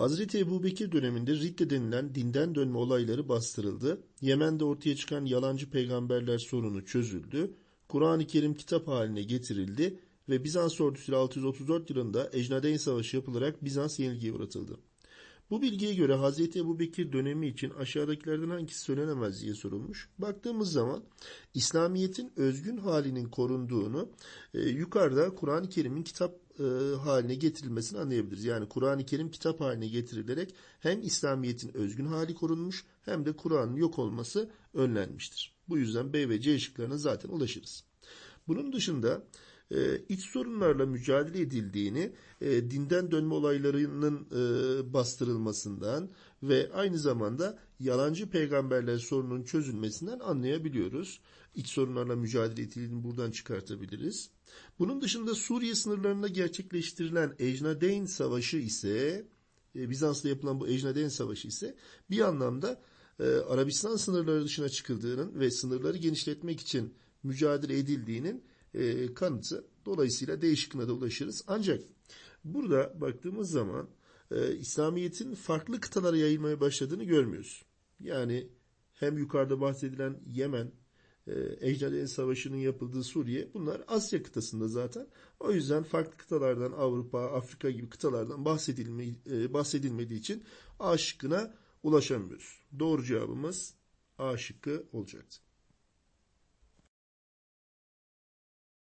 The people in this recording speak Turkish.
Hazreti Ebubekir döneminde Ridde denilen dinden dönme olayları bastırıldı. Yemen'de ortaya çıkan yalancı peygamberler sorunu çözüldü. Kur'an-ı Kerim kitap haline getirildi ve Bizans ordusuyla 634 yılında Ecnadeyn Savaşı yapılarak Bizans yenilgiye uğratıldı. Bu bilgiye göre Hazreti Ebubekir dönemi için aşağıdakilerden hangisi söylenemez diye sorulmuş. Baktığımız zaman İslamiyet'in özgün halinin korunduğunu e, yukarıda Kur'an-ı Kerim'in kitap e, haline getirilmesini anlayabiliriz. Yani Kur'an-ı Kerim kitap haline getirilerek hem İslamiyet'in özgün hali korunmuş hem de Kur'an'ın yok olması önlenmiştir. Bu yüzden B ve C şıklarına zaten ulaşırız. Bunun dışında iç sorunlarla mücadele edildiğini e, dinden dönme olaylarının e, bastırılmasından ve aynı zamanda yalancı peygamberler sorunun çözülmesinden anlayabiliyoruz. İç sorunlarla mücadele edildiğini buradan çıkartabiliriz. Bunun dışında Suriye sınırlarında gerçekleştirilen Ecnadeyn Savaşı ise Bizans'ta yapılan bu Ecnadeyn Savaşı ise bir anlamda Arabistan sınırları dışına çıkıldığının ve sınırları genişletmek için mücadele edildiğinin e, kanıtı. Dolayısıyla D şıkkına da ulaşırız. Ancak burada baktığımız zaman e, İslamiyet'in farklı kıtalara yayılmaya başladığını görmüyoruz. Yani hem yukarıda bahsedilen Yemen, e, Ecdaden Savaşı'nın yapıldığı Suriye bunlar Asya kıtasında zaten. O yüzden farklı kıtalardan Avrupa, Afrika gibi kıtalardan bahsedilme, e, bahsedilmediği için A şıkkına ulaşamıyoruz. Doğru cevabımız A şıkkı olacaktı.